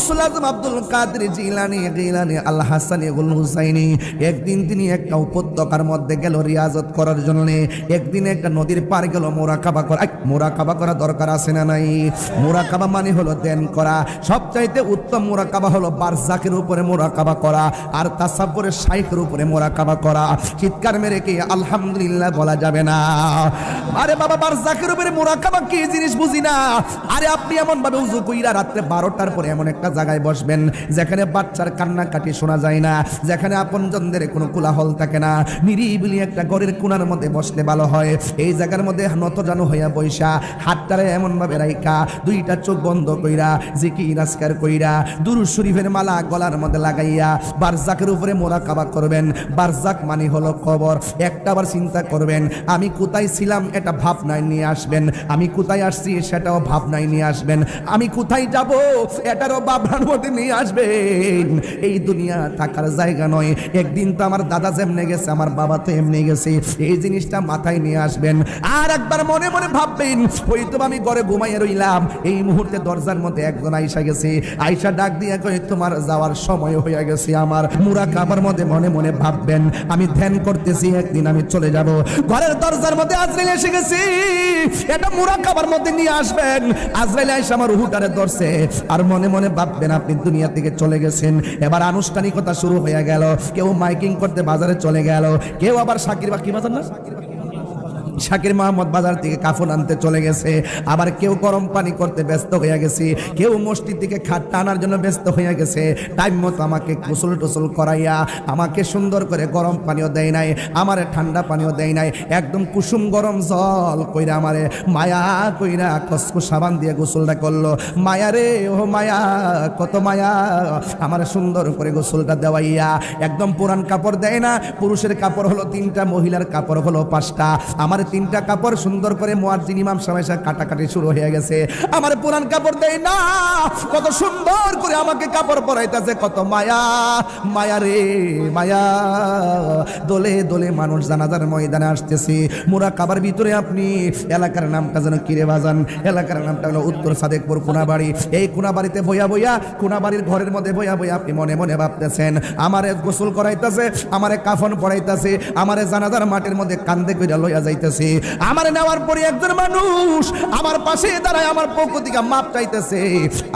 গৌসুল আজম আব্দুল কাদের জিলানি জিলানি আল হাসানি গুল হুসাইনি। একদিন তিনি একটা উপত্যকার মধ্যে গেল রিয়াজত করার জন্য। একদিন একটা নদীর পার গেল, মোরাকাবা করা মোরাকাবা করা দরকার আছে না নাই? মোরাকাবা মানে হলো দেন করা। সবচাইতে উত্তম মোরাকাবা হলো বারজাকের উপরে মোরাকাবা করা আর তাসাব্বরের শাইখের উপরে মোরাকাবা করা। চিৎকার মেরে কি আলহামদুলিল্লাহ বলা যাবে না? আরে বাবা, বারজাকের উপরে মোরাকাবা কি জিনিস বুঝি না? আরে আপনি এমন ভাবে উজু কইরা রাত্রে বারোটার পরে এমন একটা জায়গায় বসবেন, যেখানে বাচ্চার কান্নাকাটি শোনা যায় না, যেখানে আপনজনদের কোনো কোলাহল থাকে না। নিরিবিলি একটা ঘরের কোনার মধ্যে বসলে ভালো হয়। এই জায়গার মধ্যে নত জানো হইয়া বৈশা হাতটারে এমন ভাবে রাইকা দুইটা চোখ বন্ধ কইরা জিকি রাস্কার কইরা, দুরু শরীফের মালা গলার মধ্যে লাগাইয়া, বারজাকের উপরে মোরা কাবা করবেন। বারজাক মানে হলো কবর। একটা বার চিন্তা করবেন, আমি কোথায় ছিলাম এটা ভাবনায় নিয়ে আসবেন। আমি কোথায় আসছি সেটাও ভাবনায় নিয়ে আসবেন। আমি কোথায় যাব এটারও ভাবনার মধ্যে নিয়ে আসবেন। এই দুনিয়া থাকার জায়গা নয়। একদিন তো আমার দাদা যেমনে গেছে, আমার বাবা তো এমনি গেছে। এই জিনিসটা মাথায় নিয়ে আসবেন। আর একবার মনে মনে ভাববেন আমি ঘরে ঘুমাইয়া রইলাম। এই মুহূর্তে দরজার মধ্যে একজন আইসা গেছে। আইসা ডাক দিয়া কয়ে, তোমার যাওয়ার সময় হয়ে গেছে আমার। মুরা কাবার মধ্যে মনে মনে ভাববেন, আমি ধ্যান করতেছি, একদিন আমি চলে যাব। ঘরের দরজার মধ্যে আজরাইল এসে গেছি। এটা মুরা কাবার মধ্যে নিয়ে আসবেন। আজরাইল আইসা আমার উহুটারে ধরছে। আর মনে মনে ভাববেন আপনি দুনিয়া থেকে চলে গেছেন। এবার আনুষ্ঠানিকতা শুরু হয়ে গেল। কেউ মাইকিং করতে বাজারে চলে গেল। কেউ আবার সাকির বাকি বাজার না? শাকির মাহমুদ বাজার থেকে কাফন আনতে চলে গেছে। আবার কেউ গরম পানি করতে ব্যস্ত হয়ে গেছে। কেউ মসজিদ থেকে খাট টানার জন্য ব্যস্ত হয়ে গেছে। টাইম মতো আমাকে কুসুল টুসুল করাইয়া আমাকে সুন্দর করে গরম পানিও দেয় নাই, আমারে ঠান্ডা পানিও দেয় নাই। একদম কুসুম গরম জল কইরা আমারে মায়া কইরা কসকু সাবান দিয়ে গোসলটা করল। মায়া রে ও মায়া, কত মায়া। আমার সুন্দর করে গোসলটা দেওয়াইয়া একদম পুরান কাপড় দেয় না। পুরুষের কাপড় হলো তিনটা, মহিলার কাপড় হলো পাঁচটা। আমার তিনটা কাপড় সুন্দর করে মোয়াজ্জিন ইমাম সাহেব এসে কাটাকাটি শুরু হয়ে গেছে। আমার পুরান কাপড় দেয় না, কত সুন্দর করে আমাকে কাপড় পরাইতেছে, কত মায়া মায়া রে, মায়া। দোলে দোলে মানুষ জানাজার ময়দানে আসতেছে। মোরা কাবার ভিতরে আপনি, এলাকার নামটা যেন কিরে বাজান? এলাকার নামটা হলো উত্তর সাদেকপুর কোনাবাড়ি। এই কোনাবাড়িতে বইয়া বইয়া, কোনাবাড়ির ঘরের মধ্যে বইয়া বইয়া আপনি মনে মনে ভাবতেছেন, আমারে গোসল করাইতেছে, আমারে কাফন পড়াইতেছে আমারে জানাজার মাটির মধ্যে কান্দে কইরা লইয়া যাইতেছে। আমার নেওয়ার পরে একজন মানুষ আমার পাশে দাঁড়ায়, আমার পক্ষ থেকে মাপ চাইতেছে।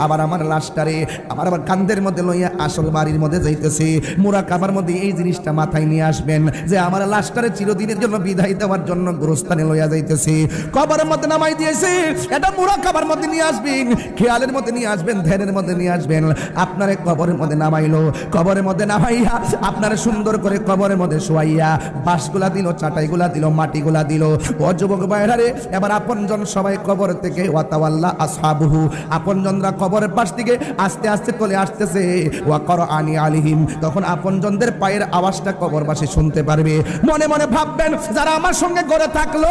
আবার আমার লাশটারে আমার আবার কান্দের মধ্যে লইয়া আসল বাড়ির মধ্যে যাইতেছে। মোরা কাবার মধ্যে এই জিনিসটা মাথায় নিয়ে আসবেন যে আমার লাশটারে চিরদিনের জন্য বিদায় দেওয়ার জন্য গোরস্থানে লইয়া যাইতেছে। কবরের মধ্যে নামাই দিয়েছে, এটা মোরা কাবার মধ্যে নিয়ে আসবেন, খেয়ালের মধ্যে নিয়ে আসবেন, ধ্যানের মধ্যে নিয়ে আসবেন। আপনার কবরের মধ্যে নামাইলো, কবরের মধ্যে নামাইয়া আপনার সুন্দর করে কবরের মধ্যে শোয়াইয়া, বাঁশগুলা দিল, চাটাইগুলা দিল, মাটিগুলা দিল ও যুবক বাইরে এবার আপনজন সবাই কবর থেকে ওয়াতাওয়াল্লা আসহাবুহু। আপনজনরা কবরের পাশ থেকে আস্তে আস্তে চলে আসতেছে। ওয়া কর আনি আলিহিম, তখন আপনজনদের পায়ের আওয়াজটা কবরবাসী শুনতে পারবে। মনে মনে ভাববেন, যারা আমার সঙ্গে গড়ে থাকল,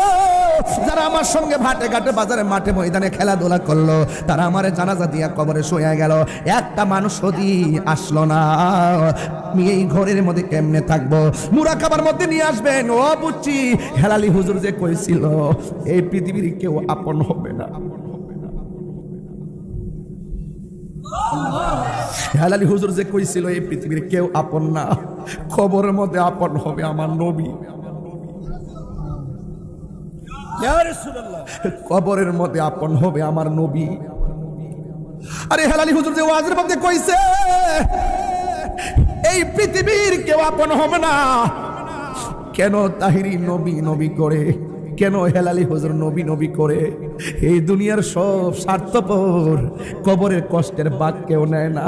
যারা আমার সঙ্গে ভাটে ঘাটে বাজারে, মাঠে ময়দানে খেলাধুলা করল, তারা আমারে জানাজা দিয়া কবরে শুয়ে গেল। একটা মানুষ যদি আসলো না। আমি এই ঘরের মধ্যে কেমনে থাকব? মুরা খাবার মধ্যে নিয়ে আসবেন। ও বুঝছি হেলালি হুজুর যে কইছিল এই পৃথিবীর কেউ আপন হবে না। হেলালি হুজুর যে কইছিল এই পৃথিবীর কেউ আপন না। খবরের মধ্যে আপন হবে আমার নবী। কবরের মধ্যে আপন হবে আমার নবী। আরে হেলালি হুজুর যে ওয়াজের মধ্যে কইছে এই পৃথিবীর কেউ আপন হবে না। কেন তাহিরি নবী নবী করে? কেন হেলালি হুজুর নবী নবী করে? এই দুনিয়ার সব স্বার্থপর। কবরের কষ্টের বাক কেউ নেয় না,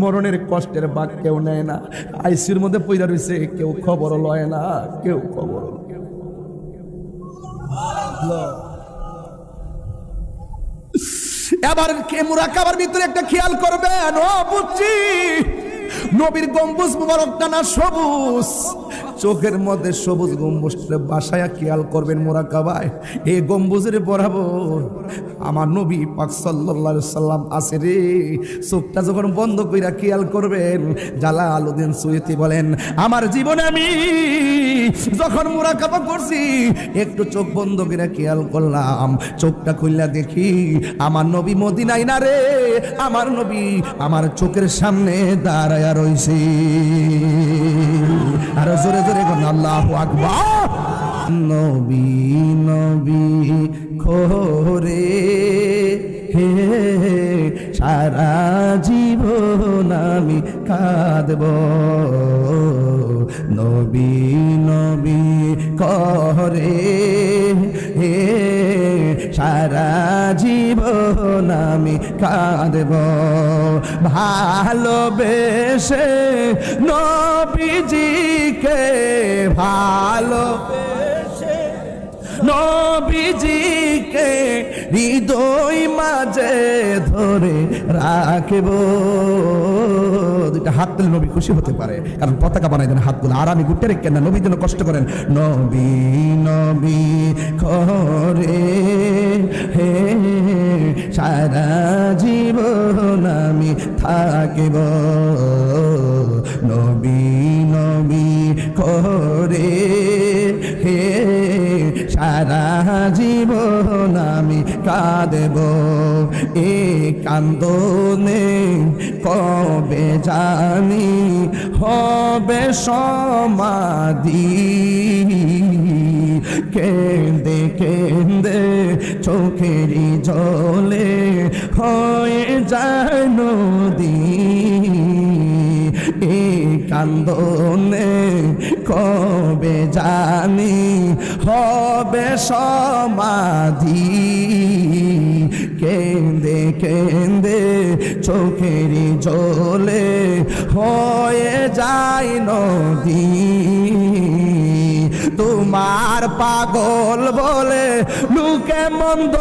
মরণের কষ্টের বাক কেউ নেয় না, আইসির মধ্যে পয়দা রয়েছে কেউ খবর লয় না, কেউ খবর এবার মুরাকাবার ভিতরে একটা খেয়াল করবেন? ও বুঝছি। নবীর গম্বুজ মুবারক টানা সবুজ। চোখের মধ্যে সবুজ গম্বুজটা বাসায় খেয়াল করবেন মোরাকাবায়। এই গম্বুজের বরাবর আমার নবী পাক আলাইহি সাল্লাম আছে রে। চোখটা যখন বন্ধ কইরা খেয়াল করবেন, জালালউদ্দিন সুয়ুতি বলেন, আমার জীবনে আমি যখন মোরা কাবা করছি, একটু চোখ বন্ধ করে খেয়াল করলাম। চোখটা খুললা দেখি, আমার নবী মদিনায় না রে। আমার নবী আমার চোখের সামনে দাঁড়ায়া রইছে। আর জোরে জোরে কোন আল্লাহ আকবার। নবী নবী, খোরে, হে সারা জীবন আমি কাঁদব। নবী নবী করে হে সারা জীবন আমি কাঁদব। ভালোবেসে নবীজিকে ভালো নবীজিকে হৃদয় মাঝে ধরে রাখব। দুইটা হাত তুলে নবী খুশি হতে পারে, কারণ পতাকা বানাই দেন হাতগুলো আর আমি গুটে রেখে না নবীর জন্য কষ্ট করেন। নবী নবী করে হে, সারা জীবন আমি থাকিব। নবী নবী সারা জীবন আমি কাঁদেব। এ কান্দনে কবে জানি হবে সমাধি। কেন্দে কেন্দে চোখেরই জলে হয়ে যায় নদী। এ কান্দনে কবে জানি হবে সমাধি? কেন্দে কেন্দে চোখেরই জলে হয়ে যায় নদী। তোমার পাগল বলে, লুকে মন্দ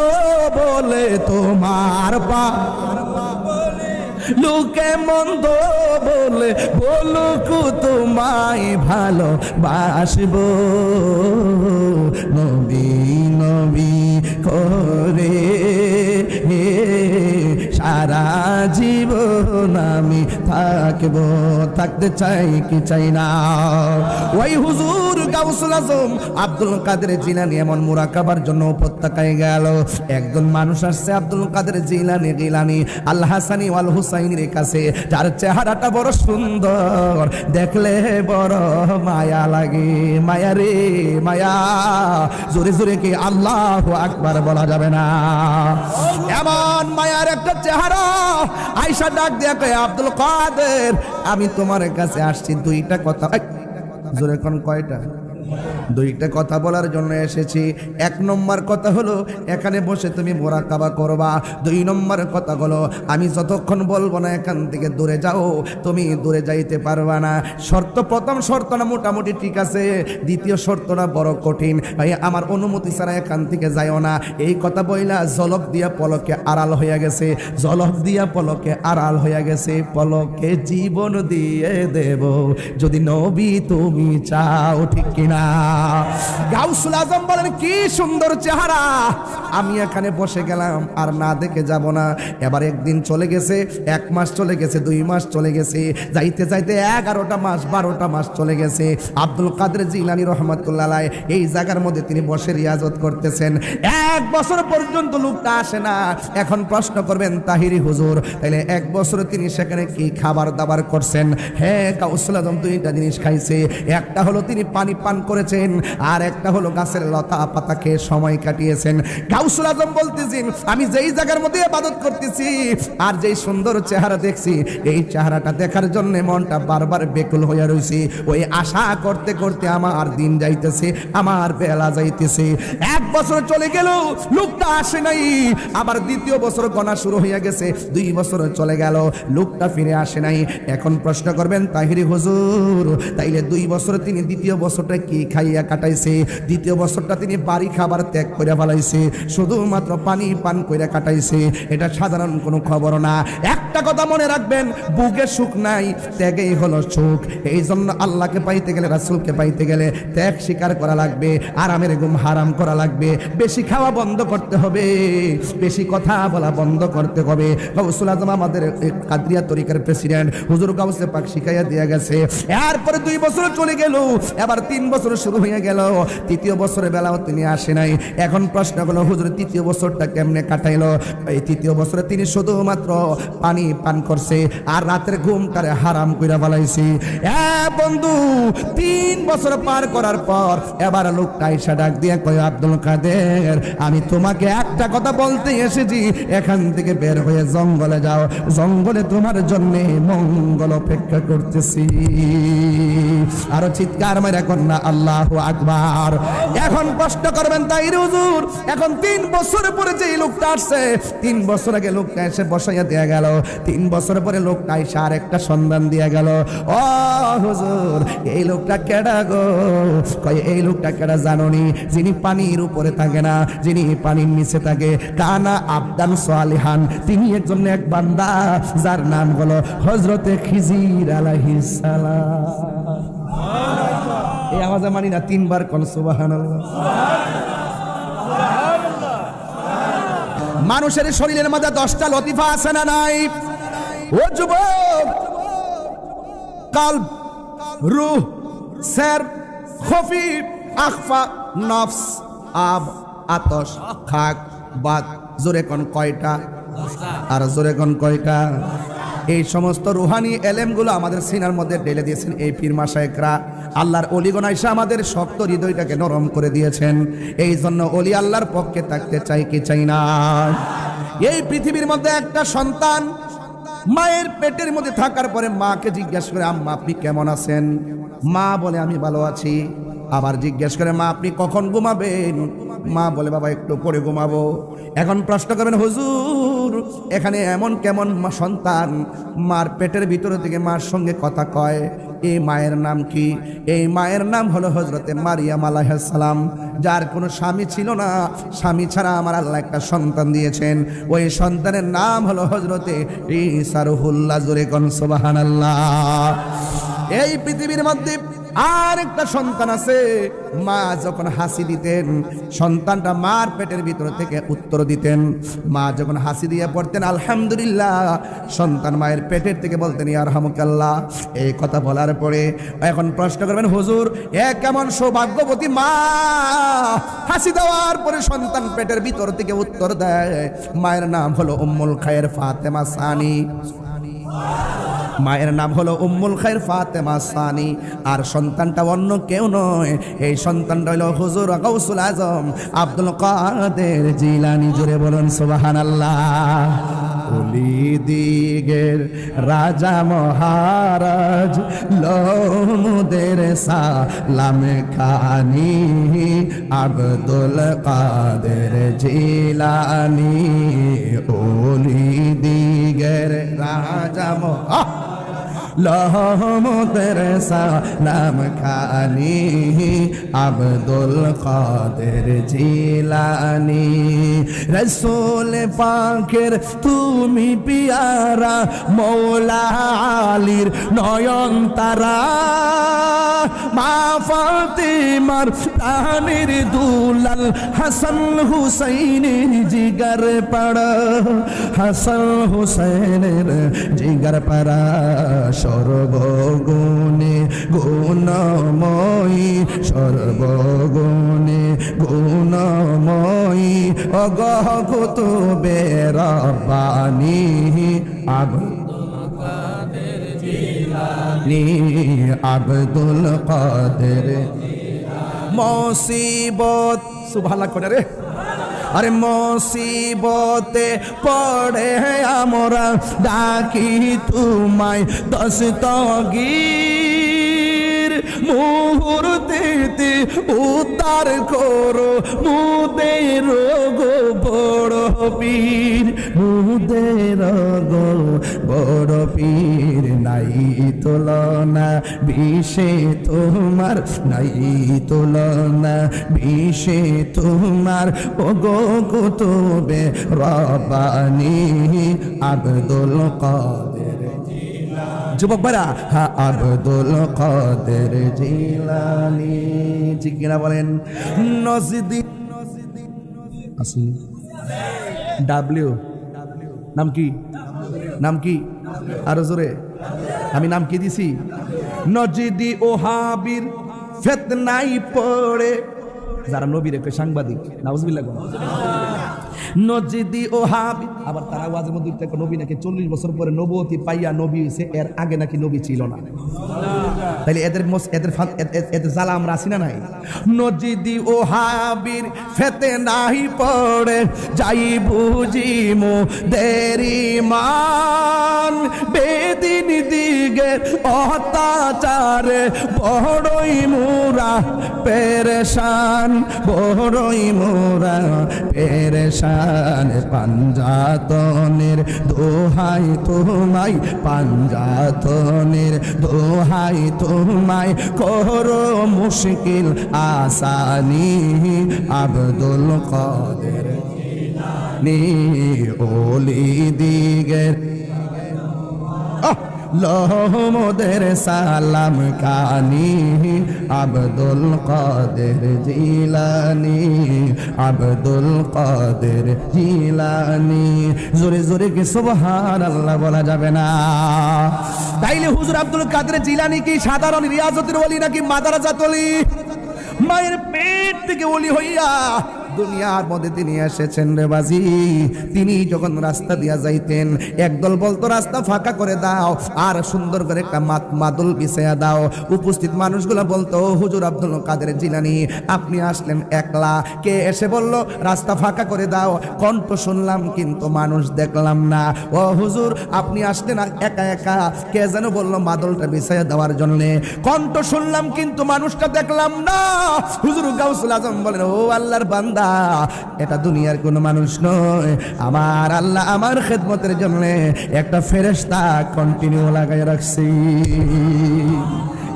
বলে, তোমার পা লোকে মন্দ বলে বলুক তোমায় ভালো বাসব নবী নবী করে সারা জীবন আমি থাকব, থাকতে চাই কি চাই না? ওই হুজুর গাউসুল আজম আব্দুল কাদের জিলানি এমন মুরাকাবার জন্য উপত্যকায় গেল। একজন মানুষ আসছে আব্দুল কাদের জিলানি জিলানি আল হাসানি ওয়াল হুসাইনের কাছে। যার চেহারাটা বড় সুন্দর, দেখলে বড় মায়া লাগে। মায়া রে, মায়া, জোরে জোরে কি আল্লাহ আকবার বলা যাবে না? এমন মায়ার একটা চেহারা আইসা ডাক দিয়া কয়, আব্দুল কাদের, আমি তোমার কাছে আসছি। দুইটা কথা। জোরে কোন কয়টা? দুইটা কথা বলার জন্য এসেছি। এক নম্বর কথা হলো, এখানে বসে তুমি মোরা কাবা করবা। দুই নম্বর কথা হলো, আমি যতক্ষণ বলব না এখান থেকে দূরে যাও, তুমি দূরে যাইতে পারবা না। শর্ত, প্রথম শর্ত না মোটামুটি ঠিক আছে, দ্বিতীয় শর্তটা বড় কঠিন। ভাই, আমার অনুমতি ছাড়া এখান থেকে যাইও না। এই কথা বইলা জলক দিয়া পলকে আড়াল হইয়া গেছে। জলক দিয়া পলকে আড়াল হইয়া গেছে। পলকে জীবন দিয়ে দেব। যদি নবী তুমি চাও, ঠিক কিনা? গাউসুল আজম বলেন, কি সুন্দর চেহারা। আমি এখানে বসে গেলাম আর না দেখে যাব না। এবার একদিন চলে গেছে, এক মাস চলে গেছে, দুই মাস চলে গেছে। যাইতে যাইতে এগারোটা মাস, বারোটা মাস চলে গেছে। আব্দুল কাদের জিলানি রহমতুল্লাহ এই জায়গার মধ্যে তিনি বসে রিয়াজত করতেছেন। এক বছর পর্যন্ত লোকটা আসে না। এখন প্রশ্ন করবেন, তাহিরি হুজুর, তাইলে এক বছর তিনি সেখানে কি খাবার দাবার করছেন? হ্যাঁ কাউসুল আজম দুইটা জিনিস খাইছে। একটা হলো তিনি পানি পান করেছেন, আর একটা হলো গাছের লতা পাতা খেয়ে সময় কাটিয়েছেন। গাউসুল আজম বলতেছেন, আমি যেই জায়গার মধ্যে ইবাদত করতেছি, আর যেই সুন্দর চেহারা দেখছি, এই চেহারাটা দেখার জন্য মনটা বারবার বেকুল হয়ে রয়েছে ওই আশা করতে করতে আমার দিন যাইতেছে, আমার বেলা যাইতেছে। এক বছর চলে গেল লোকটা আসে নাই। আবার দ্বিতীয় বছর গণা শুরু হয়ে গেছে, দুই বছর চলে গেল, লোকটা ফিরে আসে নাই। এখন প্রশ্ন করবেন, তাহিরি হুজুর, তাইলে দুই বছর তিনি দ্বিতীয় বছরটা কি খাইয়া কাটাইছে? দ্বিতীয় বছরটা তিনি বাড়ি খাবার ত্যাগ করে ফেলাইছে, শুধুমাত্র পানি পান করে কাটাইছে, এটা সাধারণ কোনো খবর না। একটা কথা মনে রাখবেন, বুকে সুখ নাই, ত্যাগেই হলো সুখ। এই জন্য আল্লাহকে পাইতে গেলে, রাসুলকে পাইতে গেলে ত্যাগ স্বীকার করা লাগবে, আরামের ঘুম হারাম করা লাগবে। বেশি খাওয়া বন্ধ করতে হবে। বেশি কথা বলা বন্ধ করতে হবে। গৌসুল আজম আমাদের কাদরিয়া তরিকার প্রেসিডেন্ট। হুজুর গাউসে পাক শিখাইয়া দিয়া গেছে। এরপরে দুই বছর চলে গেল। এবার তিন বছর শুরু হয়ে গেল। তৃতীয় বছরের বেলাও তিনি আসে নাই। এখন প্রশ্ন হলো হুজুর তৃতীয় বছরটা কেমনে কাটাইলো? এই তৃতীয় বছরে তিনি শুধুমাত্র পানি পান করছে আর রাতের ঘুম ঘুমটারে হারাম কইরা বালাইছি এ বন্ধু, তিন বছর পার করার পর এবার লোকটা এসে ডাক দিয়ে কয়, আব্দুল কাদের আমি তোমাকে একটা কথা বলতে এসেছি, এখান থেকে বের হয়ে জঙ্গলে যাও। জঙ্গলে তোমার জন্য মঙ্গল অপেক্ষা করতেছি। আরও চিৎকার মেরে কন্যা, আল্লাহ আকবার। এখন কষ্ট করবেন তাই রে হুজুর। এখন তিন বছর পরে যে লোকটা আসছে, তিন বছর আগে লোকটা এসে বসাইয়া দেয়া গেল। তিন বছর পরে লোকটা এসে আর একটা সন্ধান দিয়া গেল। ও হুজুর, এই লোকটা কেডা গো? কয়, এই লোকটা কেডা জাননি? যিনি পানির উপরে থাকে না যিনি পানির নিচে থাকে, কানা আবদান সালিহান। তিনি একজন এক বান্দা, যার নাম হলো হজরতে খিজির আলাইহিস এই আওয়াজে মানি না, তিনবার কোন সুবহানাল্লাহ। মানুষের শরীরের মধ্যে দশটা লতিফা আছে না নাই? ও যুবক! কাল্ব, রুহ, স্যার, খফি, আখফা, নফস, আব। আতস, খাক বাত জোরে কোন কয়টা? আর জোরে কোন কয়টা? এই সমস্ত রুহানি এলেমগুলো আমাদের সিনার মধ্যে ঢেলে দিয়েছেন এই পীর মাসায়করা। আল্লাহর অলিগণ আমাদের শক্ত হৃদয়টাকে নরম করে দিয়েছেন। এই জন্য অলি আল্লাহর পক্ষে থাকতে চাই কি চাই না। এই পৃথিবীর মধ্যে একটা সন্তান মায়ের পেটের মধ্যে থাকার পরে মাকে জিজ্ঞেস করে, আম্মা, আপনি কেমন আছেন? মা বলে আমি ভালো আছি। আবার জিজ্ঞেস করে, মা, আপনি কখন ঘুমাবেন? মা বলে, বাবা, একটু পরে ঘুমাবো। এখন প্রশ্ন করবেন, হুজুর, এখানে এমন কেমন সন্তান? মার পেটের ভিতর থেকে মার সঙ্গে কথা কয়। এই মায়ের নাম কি? এই মায়ের নাম হলো হজরতে মারিয়াম আলাইসালাম যার কোনো স্বামী ছিল না। স্বামী ছাড়া আমার আল্লাহ একটা সন্তান দিয়েছেন। ওই সন্তানের নাম হলো হজরতে ইসারুহুল্লাহ জোরে কন সোবাহান এই পৃথিবীর মধ্যে আর একটা সন্তান আছে। মা যখন হাসি দিতেন, সন্তানটা মার পেটের ভিতর থেকে উত্তর দিতেন। মা যখন হাসি দিয়ে পড়তেন, আলহামদুলিল্লাহ, সন্তান মায়ের পেটের থেকে বলতেন ইয়ার হামুকাল্লাহ এই কথা বলার পরে এখন প্রশ্ন করবেন, হুজুর, এ কেমন সৌভাগ্যবতী মা? হাসি দেওয়ার পরে সন্তান পেটের ভিতর থেকে উত্তর দেয়, মায়ের নাম হলো উম্মুল খায়ের ফাতেমা সানি। মায়ের নাম হলো উম্মুল খায়ের ফাতেমা সানি। আর সন্তানটা অন্য কেউ নয়। এই সন্তানটা হলো হুজুর গৌসুল আজম আব্দুল কাদের জিলানি। জুড়ে বলুন সুবাহান আল্লাহ দিগের রাজা মহারাজ, লোমদের সালাম খানি। আব্দুল কাদের জিলানি ওলি দিগের রাজা মহা লহমদের সালাম খানি আব্দুল কাদের জিলানি। রসুল পাখের তুমি পিয়ারা, মৌলা আলীর নয়ন তারা। মা ফাতিমার প্রাণের দুলাল হাসান হুসাইনের জিগার পাড়া। হাসান হুসাইনের জিগার পাড়া। সর্বগুণে গুণময়ী সর্বগুণে গুণময়ী অগহ কুতুবে রব্বানি আব আব্দুল কাদের মুসিবত সুবহানাল্লাহ করে রে। আরে মুসিবতে পড়ে আমরা ডাকি তোমায় দস্তগীর মুহূর্তেতে উদ্ধার করো। মুদের গো বড় পীর, মুদের গো বড় পীর। নাই তুলনা বিষে তোমার, নাই তুলনা বিষে তোমার। ও গো কুতুবে রবানি আব্দুল কাদের। যুবক ভাইরা আব্দুল কাদের জিলানি। ঠিক কিনা বলেন? নজদি আসেনি। ডাব্লিউ নাম কি? নাম কি? আরও জোরে। আমি নাম কি দিছি? নজিদি ওহাবির ফেতনাই পড়ে। যারা নবীর সাংবাদিক, নাউজবিল্লাহ নজিদি ওহাবি আবার তারা ওয়াজের মধ্যে একটা নবী নাকি চল্লিশ বছর পরে নবতী পাইয়া নবী হয়েছে এর আগে নাকি নবী ছিল না। তাহলে এদের এদের এদের জ্বালা আমরা আসি না নাই? নজিদি ও হাবির ফেতে নাহি পড়ে, যাই বুঝি মো দেরি মান বেদিন দিগে অত্যাচারে বড়ই মোরা পেরেশান, বড়ই মোরা পেরেশান। পাঞ্জাতনের দোহাই তোমায়, পাঞ্জাতনের দোহাই তোমায় করো মুশকিল আসানি। আব্দুল কাদের নি ওলি দিগের লহমদের সালাম কানি, আব্দুল কাদের জিলানি, আব্দুল কাদের জিলানি। জোরে জোরে কি সুবহান আল্লাহ বলা যাবে না? তাইলে হুজুর আব্দুল কাদের জিলানি কি সাধারণ রিয়াজতের ওলি নাকি মাদারাজাত ওলি? মায়ের পেট থেকে ওলি হইয়া দুনিয়ার মধ্যে তিনি এসেছেন রে বাজি। তিনি যখন রাস্তা দিয়া যাইতেন, একদল বলতো, রাস্তা ফাঁকা করে দাও আর সুন্দর করে একটা মাদুল বিছাইয়া দাও। উপস্থিত মানুষগুলো বলতো হুজুর আব্দুল কাদের জিলানি, আপনি আসলেন একলা। কে এসে বলল, রাস্তা ফাঁকা করে দাও। কণ্ঠ শুনলাম, কিন্তু মানুষ দেখলাম না। ও হুজুর, আপনি আসলেন একা একা? কে যেন বলল, মাদলটা বিছাইয়া দেওয়ার জন্য। কণ্ঠ শুনলাম, কিন্তু মানুষটা দেখলাম না। হুজুর গাউসুল আজম বলেন, ও আল্লাহর বান্দা এটা দুনিয়ার কোনো মানুষ নয়। আমার আল্লাহ আমার খেদমতের জন্য একটা ফেরেস্তা কন্টিনিউ লাগাই রাখছি।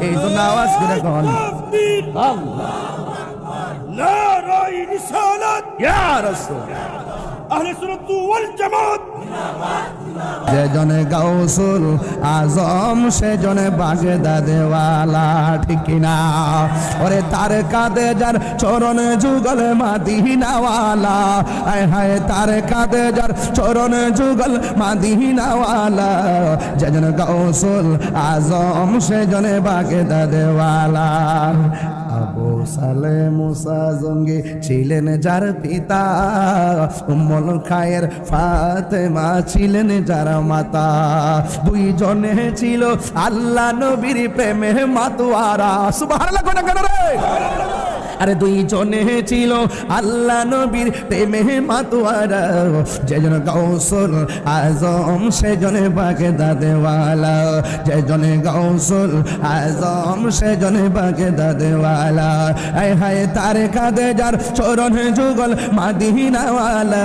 এই জন্য আওয়াজ করে কন। আল্লাহ যে জনে গাউসুল আজম, সে জনে বাগে দাদেওয়ালা ঠিক না ওরে তার কাঁদে যার চরণ যুগল মাদিনাওয়ালা আয় হায় তার কাঁদে যার চরণ যুগল মাদিনাওয়ালা। যে জনে গাউসুল আজম, সে জনে বাগে দাদেওয়ালা আবু সালে মুসা জঙ্গি ছিলেন যার পিতা। উম্মল খায়ের ফাতেমা ছিলেন যার মাতা। দুইজনে ছিল আল্লাহ নবীর প্রেমে মাতুয়ারা। কোন কেন রে। আরে দুইজনে ছিল আল্লাহ নবীর প্রেমে মাতোয়ারা। যেজন গৌসল আজম, সেজনে বাগে দাদেওয়ালা যেজনে গৌসল আজম, সেজনে বাগে দাদেওয়ালা আয় হায় তার কাঁদে যার চরণ যুগল মাদিনাওয়ালা।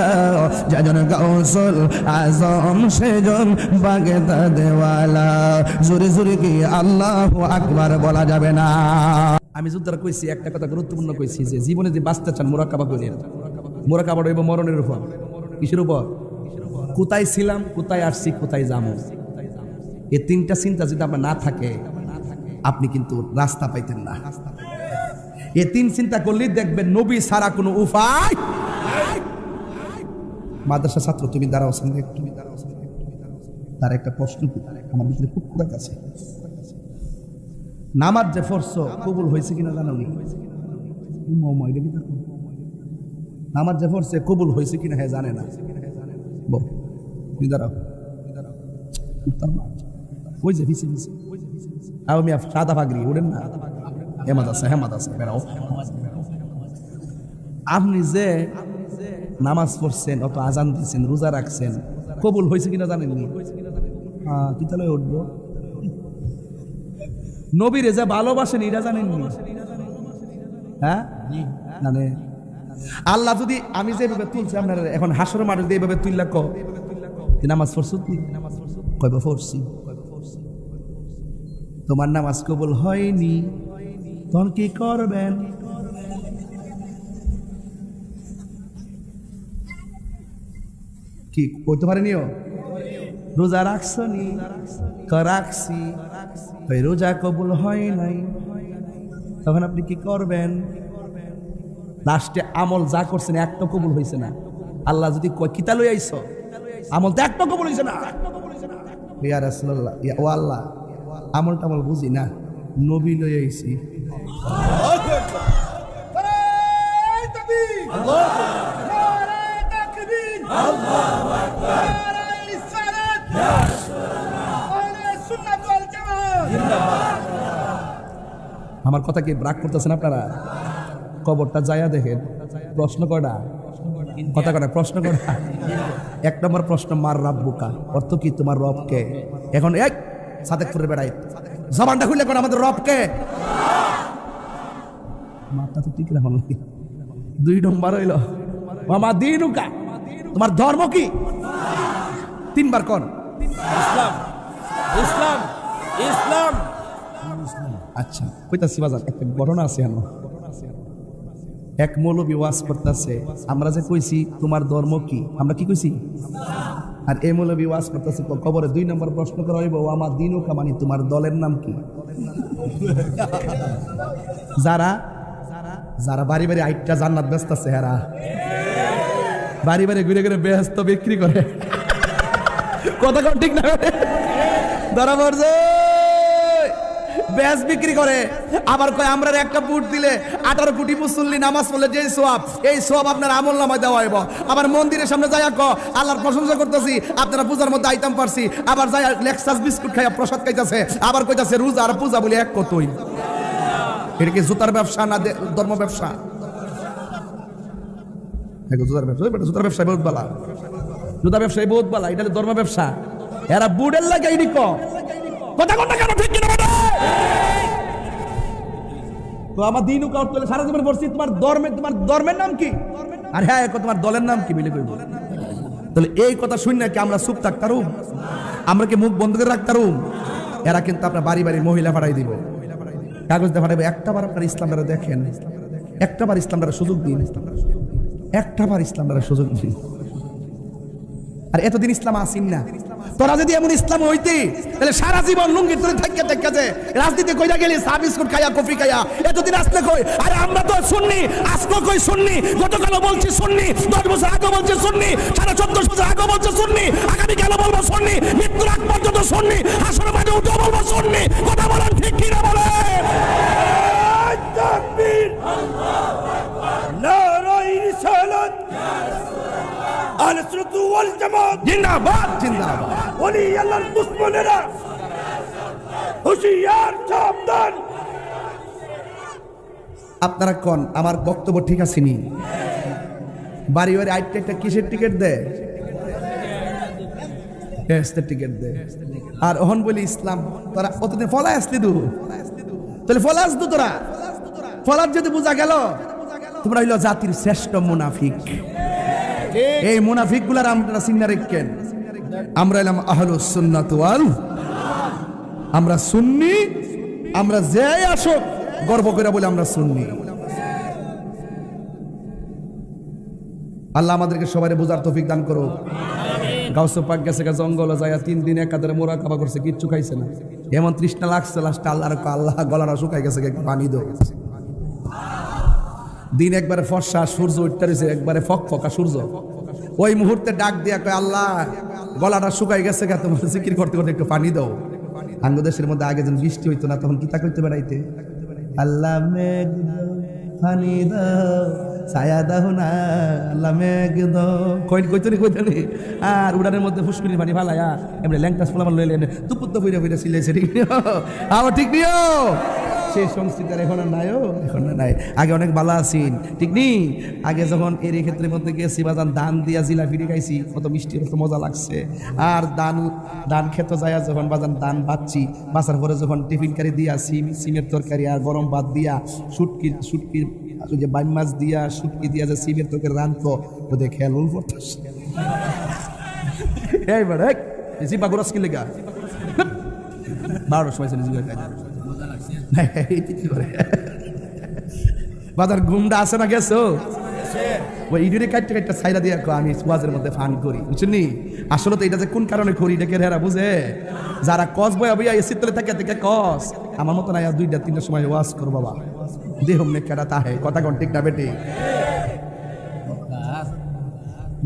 যেজন গৌসল আজম, সেজন বাগে দাদেওয়ালা জোরে জোরে কি আল্লাহ আকবার বলা যাবে না? আমি যুদ্ধরা কইছি, একটা কথা গুরুত্বপূর্ণ কইছি যে জীবনে যে বাঁচতে চান, মোরাকাবা করেন মোরাকাবা রইব মরণের উপর। কিসের উপর? কোথায় ছিলাম, কোথায় আসছি, কোথায় যাব? এই তিনটা চিন্তা যদি আপনার না থাকে, আপনি কিন্তু রাস্তা পাইতেন না। এ তিন চিন্তা করলেই দেখবেন নবী ছাড়া কোনো উপায় মাদ্রাসা ছাত্র, তুমি দাঁড়াও তুমি দাঁড়াও তার একটা প্রশ্ন কি? আমার ভিতরে খুব কুড়াক আছে। নামাজ যে ফরস কবুল হয়েছে কিনা জানো নি? নামাজ যে ফরসে কবুল হয়েছে কিনা হ্যাঁ জানে না। আপনি যে নামাজ পড়ছেন, অত আজান দিচ্ছেন রোজা রাখছেন, কবুল হয়েছে কিনা জানেননি হ্যাঁ কি তাহলে উঠবো। নবীরে যা ভালোবাসেন এটা জানেন হ্যাঁ? জানে আল্লাহ যদি আমি যেভাবে তুলছি আপনার এখন হাসর মাঠে যদি এইভাবে তুললা কো নামাজ পড়ছো তুই কয়বা তোমার নামাজ কবুল হয়নি তখন কি করবেন? কি কইতে পারেনিও? রোজা রাখছো নি? রাখছি। ওই রোজা কবুল হয় নাই। তখন আপনি কি করবেন? লাস্টে আমল যা করছেন একটা কবুল হয়েছে না। আল্লাহ যদি কিতা লই আইছ? আমল তো একটা কবুল হয়েছে না। ইয়া রাসূলুল্লাহ ইয়া ও আল্লাহ আমল টামল বুঝি না? নবী লই আইছি। আমার কথা কি ব্রাক করতেছেন আপনারা? কবরটা যায়া দেখেন। প্রশ্ন কয়টা? কথা কটা প্রশ্ন কটা এক নম্বর প্রশ্ন, মার রাব্বুকা? অর্থ কি তোমার রবকে? এখন এক সাদেকপুরে বেড়াই জবানটা খুলে কোন আমাদের রবকে। মাথা তো ঠিক রাখুন দুই নম্বর হইল, মামা দিনুকা, তোমার ধর্ম কি? তিনবার কর ইসলাম ইসলাম ইসলাম। আচ্ছা কইতাছি বাজার, একটা ঘটনা আছে এক মৌলবী ওয়াজ করতেছে, আমরা যে কইছি, তোমার ধর্ম কি? আমরা কি কইছি? আর এই মৌলবী ওয়াজ করতেছে কবরে দুই নম্বর প্রশ্ন করা হইব কামানি তোমার দলের নাম কি? যারা যারা বাড়ি বাড়ি আইটটা জান্নাত ব্যস্ত আছে হেরা। বাড়ি বাড়ি ঘুরে ঘুরে ব্যস্ত বিক্রি করে। কথা কোন ঠিক না ধরা পড়ছে। ব্যাস বিক্রি করে। আবার কয় আমরা একটা বুট দিলে আঠারো কোটি মুসল্লি নামাজ পড়লে যে সোয়াব, এই সোয়াব আপনার আমল নামায় দেওয়া হইব। আবার মন্দিরের সামনে যাই ক আল্লাহর প্রশংসা করতেছি, আপনারা পূজার মধ্যে আইতাম পারছি। আবার যাই লেক্সাস বিস্কুট খাইয়া প্রসাদ খাইতেছে। আবার কইতাছে, রোজা আর পূজা বলি এক কতই? এটা কি জুতার ব্যবসা না ধর্ম ব্যবসা? জুতার ব্যবসা জুতার ব্যবসায় বহুত বালা। জুতা ব্যবসায়ী বহুত বালা, এটা ধর্ম ব্যবসা। এরা বুডের লাগে কথা কথা কেন ঠিক? তো আমার দিন সারা জীবন পড়ছি তোমার ধর্মের তোমার ধর্মের নাম কি? আর হ্যাঁ তোমার দলের নাম কি কইব? তাহলে এই কথা শুনে কি আমরা চুপ থাকতারুম আমরা কি মুখ বন্ধ করে রাখতারুম এরা কিন্তু আপনার বাড়ি বাড়ি মহিলা পাঠাই দিব। কাগজ বার আপনার ইসলামরা দেখেন। একটা বার ইসলামরা সুযোগ দিন। একটা বার ইসলামরা সুযোগ দিন। আর এতদিন ইসলাম আসিন না। তোরা যদি এমন ইসলাম হইতি, তাহলে সারা জীবন লুঙ্গি তোরে থাকতে থাকতে রাজনীতি কইরা গেলি চা বিস্কুট খাইয়া, কফি খাইয়া, এতদিন আসলে কই? আরে আমরা তো শুননি আজকে কই শুননি গতকাল বলছি শুননি দশ বছর আগে বলছি শুননি সাড়ে চোদ্দ বছর আগে বলছি শুননি আগামী কেন বলব শুননি মৃত্যুর আগ পর্যন্ত শুননি আসলে মাঝে উঠে বলব শুননি কথা বলেন ঠিক কিনা বলে তাকবীর নারায়ে রিসালাত আহলে সুন্নাত ওয়াল জামাত। জিন্দাবাদ। জিন্দাবাদ। ওলি আল্লাহর দুশমনেরা। হুশিয়ার সাবধান। আপনারা কোন? আমার বক্তব্য ঠিক আছে নি? বাড়ি বাড়ি আইটটা একটা কিসের টিকিট দেয়? বেহেস্তের টিকিট দেয়। আর ওহন বলি ইসলাম তোরা অতদিন ফলাই আসলি দু। তাহলে ফলা আসদু তোরা? ফলার যদি বোঝা গেল তোমরা হইল জাতির শ্রেষ্ঠ মুনাফিক। এই মুনাফিকগুলার আমরা চিন্তা রেখেন আমরা এলাম আহলুস সুন্নাত ওয়াল। আমরা সুন্নি, আমরা যে আসুক, গর্ব করে বলে আমরা শুননি আল্লাহ আমাদেরকে সবাই বোঝার তৌফিক দান করো গাউসে পাক গেছে জঙ্গলে যায় তিন দিন একাধারে মোরা কাবা করছে, কিচ্ছু খাইছে না। এমন তৃষ্ণা লাগছে লাস্টে আল্লাহর আল্লাহ গলাটা শুকাই গেছে পানি দাও। দিন একবারে ফর্সা, সূর্য উঠতে একবারে ফক ফকা সূর্য। ওই মুহূর্তে ডাক দিয়া কয়, আল্লাহ, গলাটা শুকাই গেছে গা, তোমার জিকির করতে করতে একটু পানি দাও। বাংলাদেশের মধ্যে আগে যেন বৃষ্টি হইতো না, তখন কিতা করতে বেড়াইতে? আল্লাহ মেঘ পানি দাও, ছায়া দাও না, আল্লাহ মেঘ দাও। কইন, কইতো নি আর উড়ানের মধ্যে ফুসকুনি পানি ফালায়া, এমনি ল্যাংটাস ফুলামান লইলে তুপুত্ত ফিরে ফিরে সিলাইছে ঠিক নিও? আমার ঠিক নিও? সেই সংস্কৃতি এখন আর নাইও এখন আর নাই। আগে অনেক ভালো আছেন। ঠিক নি? আগে যখন এর ক্ষেত্রের মধ্যে গেছি বাজান দান দিয়া জিলা ফিরে খাইছি, কত মিষ্টি, কত মজা লাগছে। আর দান দান খেতে যায় যখন বাজান দান বাচ্ছি বাঁচার পরে যখন টিফিন কারি দিয়া, সিম, সিমের তরকারি আর গরম ভাত দিয়া শুটকির ওই যে বাইম মাছ দিয়া শুটকি দিয়া যে সিমের তরকারি রান্ধতো ওদের খেয়াল উল পড়তাস এই বেড়ে জিপা গোরস কি লেগা? বারোটার সময় চলে বাজার ঘুমটা আসে না গেছো? ওই ইডুরে কাটতে কাটতে সাইরা দিয়ে আমি ওয়াজের মধ্যে ফান করি। বুঝছেন আসলে তো এটা যে কোন কারণে করি এটাকে হেরা বুঝে? যারা কস বয়া বইয়া এসির তলে থাকে থেকে কস? আমার মতো না দুইটা তিনটার সময় ওয়াজ করো বাবা। দেহ নে কেডা তাহে, কথা কোন ঠিক না বেটি?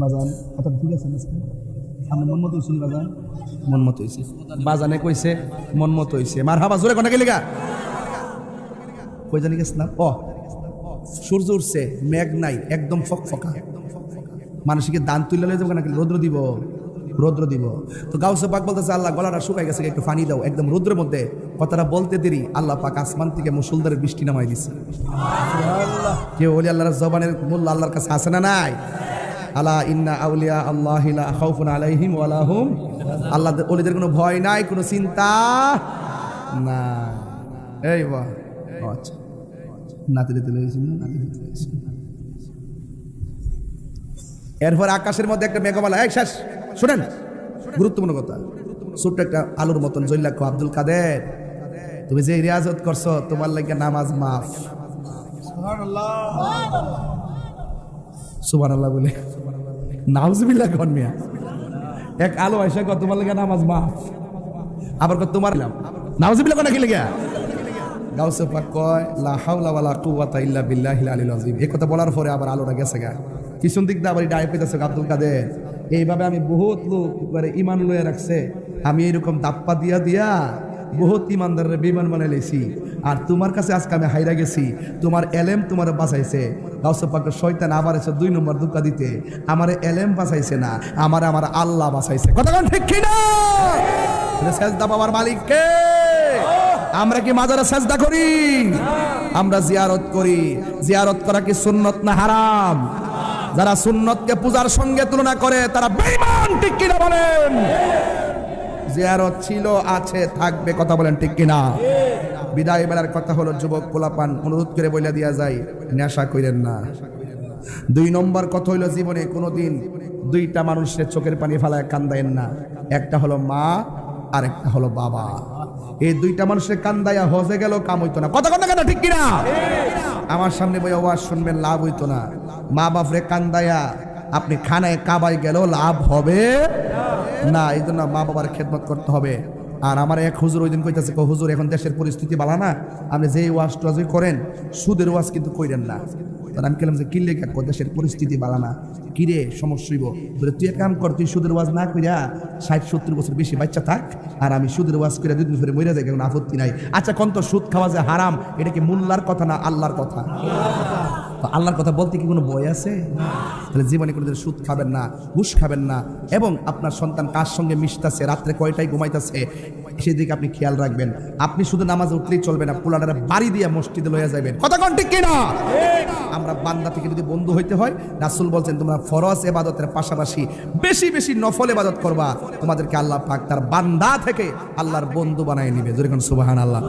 বাজান, কথা ঠিক আছে না আমি মন মতো হইছি বাজান? মন মতো হইছে। বাজানে কইছে, মন মতো হইছে। মার হাবা জোরে কোনা গেলিগা কই জানি না? ও, সূর্য উঠছে মেঘ নাই, একদম ফকফকা মানুষকে দান তুলে লয়ে যাব নাকি? রৌদ্র দিব রৌদ্র দিব। তো গাউসে পাক বলতেছে, আল্লাহ, গলাটা শুকাই গেছে, একটু ফানি দাও। একদম রৌদ্রের মধ্যে কথাটা বলতে দেরি, আল্লাহ পাক আসমান থেকে মুসুলদারের বৃষ্টি নামাই দিছে। কেউ বলি, আল্লাহর জবানের মূল্য আল্লাহর কাছে আছে না নাই? আলা ইন্না আউলিয়া আল্লাহ খাউফুন আলাইহিম ওয়ালা হুম। আল্লাহ, ওলিদের কোনো ভয় নাই, কোনো চিন্তা না এই ও আচ্ছা। এরপর আকাশের মধ্যে একটা মেঘমালা। এক শেষ, শুনেন, গুরুত্বপূর্ণ কথা। ছোট্ট একটা আলুর মতন জৈলাক্ষ আব্দুল কাদের। তুমি যে রিয়াজত করছ, তোমার লাগে নামাজ মাফ। সুবান আল্লাহ বলে। নাউজবিল্লাহ কন মিয়া। এক আলো আইসা তোমার লাগে নামাজ মাফ। আবার তোমার নাউজবিল্লাহ কোন লেগে? গাউসে পাক কয় লা হাওলা ওয়ালা কুওয়াতা ইল্লা বিল্লাহিল আলিল আযীম। এই কথা বলার পরে আবার আলোটা গেছে গা। পিছন দিক দিয়ে আবার ডাই পেতেছে আব্দুল কাদের। এইভাবে আমি বহুত লোক একবারে ইমান লয়ে রাখছে। আমি এরকম দাপ্পা দিয়া দিয়া বহুত ইমানদারের বিমান বানাই লেছি আর তোমার কাছে আজকে আমি হাইরা গেছি। তোমার এলেম তোমার বাঁচাইছে। গাউসে পাক শয়তান আবার এসে দুই নম্বর দুঃখা দিতে। আমার এলেম বাঁচাইছে না, আমার আমার আল্লাহ বাঁচাইছে। কথা ঠিক কিনা? সেজদা পাওয়ার মালিক কে আমরা কি মাজারে সাজদা করি? আমরা জিয়ারত করি। জিয়ারত করা কি সুন্নত না হারাম? যারা সুন্নতকে পূজার সঙ্গে তুলনা করে, তারা বেঈমান, ঠিক কিনা বলেন? জিয়ারত ছিল, আছে, থাকবে, কথা বলেন, ঠিক কিনা? বিদায় বেলার কথা হলো, যুবক পোলাপান, অনুরোধ করে বলে দিয়া যায়, নেশা কইরেন না। দুই নম্বর কথা হইল জীবনে কোনোদিন দুইটা মানুষের চোখের পানি ফেলায় কান্দায়েন না। একটা হলো মা আর একটা হলো বাবা। এই দুইটা মানুষের কান্দাইয়া হজে গেল কাম হইতো না। কথা কথা কেন, ঠিক কিনা? আমার সামনে বই আওয়াজ শুনবেন, লাভ হইতো না। মা বাপরে কান্দাইয়া আপনি খানায় কাবায় গেল লাভ হবে না। এই জন্য মা বাবার খেদমত করতে হবে। আর আমার এক হুজুর ওই দিন কইতেছে হুজুর, এখন দেশের পরিস্থিতি ভালো না। আপনি যেই ওয়াজ টোয়াজই করেন, সুদের ওয়াজ কিন্তু কইরেন না। তখন আমি কেলাম যে কিনলে কাক দেশের পরিস্থিতি বাড়ানা কিরে সমস্যা হইব? বলে, তুই কাম কর, তুই সুদের ওয়াজ না কইরা ষাট, সত্তর বছর বেশি বাচ্চা থাক আর আমি সুদের ওয়াজ করে দুদিন ধরে মরে যাই, কেন আপত্তি নাই। আচ্ছা কন্ত সুদ খাওয়া যে হারাম? এটা কি মোল্লার কথা না আল্লাহর কথা? তো আল্লাহর কথা বলতে কি কোনো বই আছে? তাহলে জীবনে কোনোদিন সুদ খাবেন না, ঘুষ খাবেন না, এবং আপনার সন্তান কার সঙ্গে মিশতেছে, রাত্রে কয়টায় ঘুমাইতেছে সেদিকে আপনি খেয়াল রাখবেন। আপনি শুধু নামাজে উঠলেই চলবে না পোলাটারে বাড়ি দিয়ে মসজিদে লইয়া যাবেন কথা কোন ঠিক কিনা? আমরা বান্দা থেকে যদি বন্ধু হইতে হয়, রাসুল বলছেন, তোমরা ফরজ এবাদতের পাশাপাশি বেশি বেশি নফল এবাদত করবা। তোমাদেরকে আল্লাহ পাক তার বান্দা থেকে আল্লাহর বন্ধু বানায় নিবে। যেরকম সুবাহান আল্লাহ